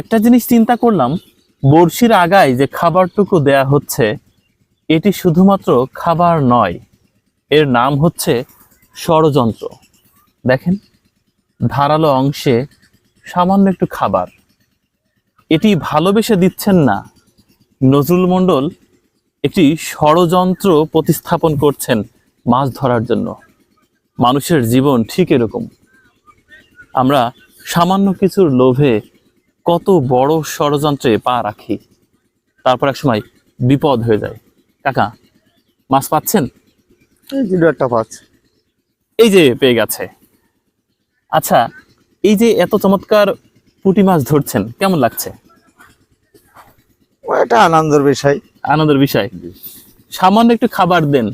একটা জিনিস চিন্তা করলাম, বড়শির আগায় যে খাবারটুকু দেয়া হচ্ছে, এটি শুধুমাত্র খাবার নয়, এর নাম হচ্ছে ষড়যন্ত্র। দেখেন, ধারালো অংশে সামান্য একটু খাবার। এটি ভালোবেসে দিচ্ছেন না, নজরুল মণ্ডল একটি ষড়যন্ত্র প্রতিস্থাপন করছেন মাছ ধরার জন্য। মানুষের জীবন ঠিক এরকম। আমরা সামান্য কিছুর লোভে কত বড় ষড়যন্ত্রে পা রাখি। তারপর এক সময় বিপদ হয়ে যায়। কাকা মাছ পাচ্ছেন? এই একটা এই যে পেয়ে গেছে। আচ্ছা এই যে এত চমৎকার পুঁটি মাছ ধরছেন কেমন লাগছে? এটা আনন্দের বিষয়। আনন্দের বিষয়। সামান্য একটু খাবার দেন।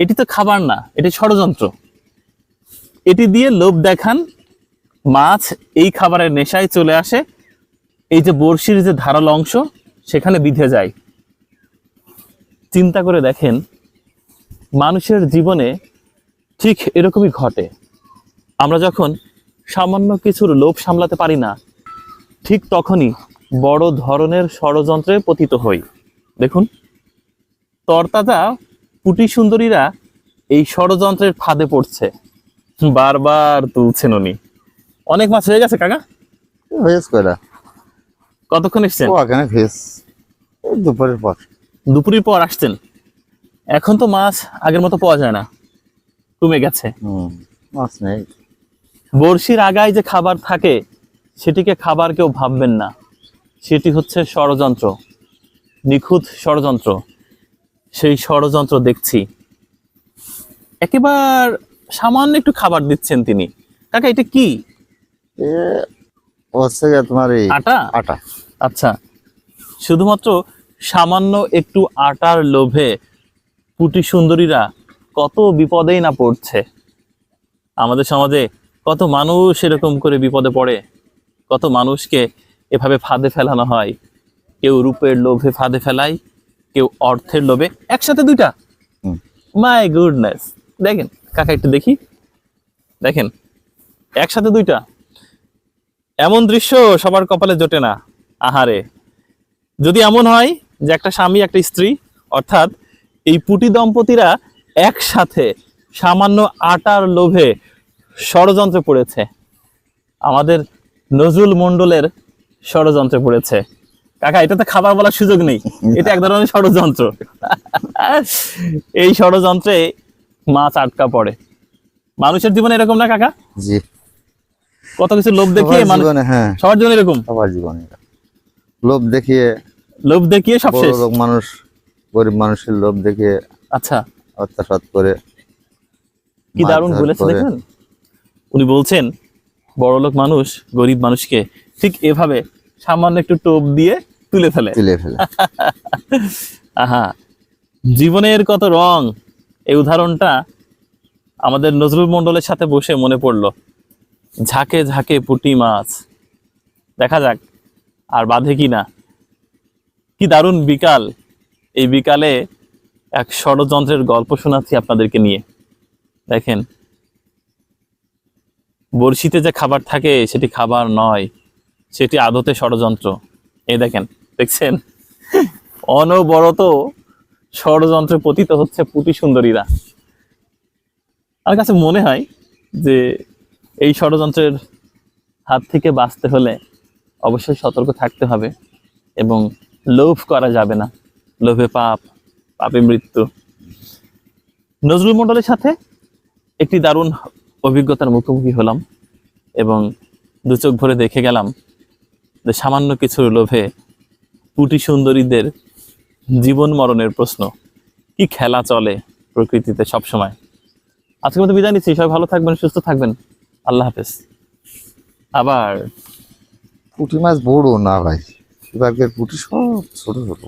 এটি তো খাবার না এটি ষড়যন্ত্র। এটি দিয়ে লোভ দেখান মাছ এই খাবারের নেশায় চলে আসে এই যে বড়শির যে ধারালো অংশ, সেখানে বিধে যায়। চিন্তা করে দেখেন, মানুষের জীবনে ঠিক এরকমই ঘটে। আমরা যখন সামান্য কিছুর লোভ সামলাতে পারি না, ঠিক তখনই বড় ধরনের ষড়যন্ত্রে পতিত হই। দেখুন, তরতাজা পুটি সুন্দরীরা এই ষড়যন্ত্রের ফাঁদে পড়ছে। বারবার তুলছেন উনি। অনেক মাছ হয়ে গেছে, কাকা? কয়লা? কতক্ষণ এসছেন? ও এখানে ভেজ এই দুপুরের পর। দুপুরের পর আসছেন? এখন তো মাছ আগের মতো পাওয়া যায় না। কমে গেছে। হুম মাছ নেই। বড়শির আগায় যে খাবার থাকে সেটিকে খাবার কেউ ভাববেন না। সেটি হচ্ছে ষড়যন্ত্র। নিখুঁত ষড়যন্ত্র। সেই ষড়যন্ত্র দেখছি। একেবার সামান্য একটু খাবার দিচ্ছেন তিনি। কাকা এটা কি? হচ্ছে তোমার আটা? আটা। আচ্ছা শুধুমাত্র সামান্য একটু আটার লোভে পুটি সুন্দরীরা কত বিপদেই না পড়ছে। আমাদের সমাজে কত মানুষ এরকম করে বিপদে পড়ে কত মানুষকে এভাবে ফাঁদে ফেলানো হয়। কেউ রূপের লোভে ফাঁদে ফেলায় কেউ অর্থের লোভে একসাথে দুইটা। মাই গুডনেস দেখেন কাকা একটু দেখি। দেখেন একসাথে দুইটা। এমন দৃশ্য সবার কপালে জোটে না। আহারে। যদি এমন হয় যে একটা স্বামী একটা স্ত্রী অর্থাৎ এই পুটি দম্পতিরা একসাথে সামান্য আটার লোভে ষড়যন্ত্রে পড়েছে আমাদের নজরুল মণ্ডলের ষড়যন্ত্রে পড়েছে। কাকা এটা তো খাবার বলার সুযোগ নেই। এটা এক ধরনের ষড়যন্ত্র। এই ষড়যন্ত্রে মাছ আটকা পড়ে। মানুষের জীবনে এরকম না কাকা? জি। কত কিছু লোভ দেখিয়ে মানুষ হ্যাঁ। সবার জীবনে এরকম? সবার জীবনে। লোভ দেখিয়ে লোভ দেখিয়ে সব শেষ? লোক মানুষ গরিব মানুষের লোভ দেখিয়ে আচ্ছা। অত্যাচার করে কি দারুণ বলেছে দেখেন? উনি বলছেন বড়লোক মানুষ গরিব মানুষকে ঠিক এভাবে সামান্য একটু টোপ দিয়ে তুলে ফেলে। তুলে ফেলে। আহা। জীবনের কত রং এই উদাহরণটা আমাদের নজরুল মণ্ডলের সাথে বসে মনে পড়ল। ঝাঁকে ঝাঁকে পুঁটি মাছ। দেখা যাক। আর বাঁধে কি না? কি দারুণ বিকাল। এই বিকালে এক ষড়যন্ত্রের গল্প শোনাচ্ছি আপনাদেরকে নিয়ে। দেখেন, বড়শিতে যে খাবার থাকে, সেটি খাবার নয়, সেটি আদতে ষড়যন্ত্র। এই দেখেন, দেখছেন? অনবরত ষড়যন্ত্রে পতিত হচ্ছে পুটি সুন্দরীরা। আমার কাছে মনে হয় যে এই ষড়যন্ত্রের হাত থেকে বাঁচতে হলে অবশ্যই সতর্ক থাকতে হবে এবং লোভ করা যাবে না। লোভে পাপ, পাপে মৃত্যু। নজরুল মণ্ডলের সাথে একটি দারুণ অভিজ্ঞতার মুখোমুখি হলাম এবং দু চোখ ভরে দেখে গেলাম যে সামান্য কিছুর লোভে পুটি সুন্দরীদের জীবন মরণের প্রশ্ন, কি খেলা চলে প্রকৃতিতে সব সময় আজকের মতো বিদায় নিচ্ছি, সবাই ভালো থাকবেন, সুস্থ থাকবেন। আল্লাহ হাফেজ। আবার পুঁটি মাছ বড় না ভাই এবারকার পুঁটি সব ছোট ছোট।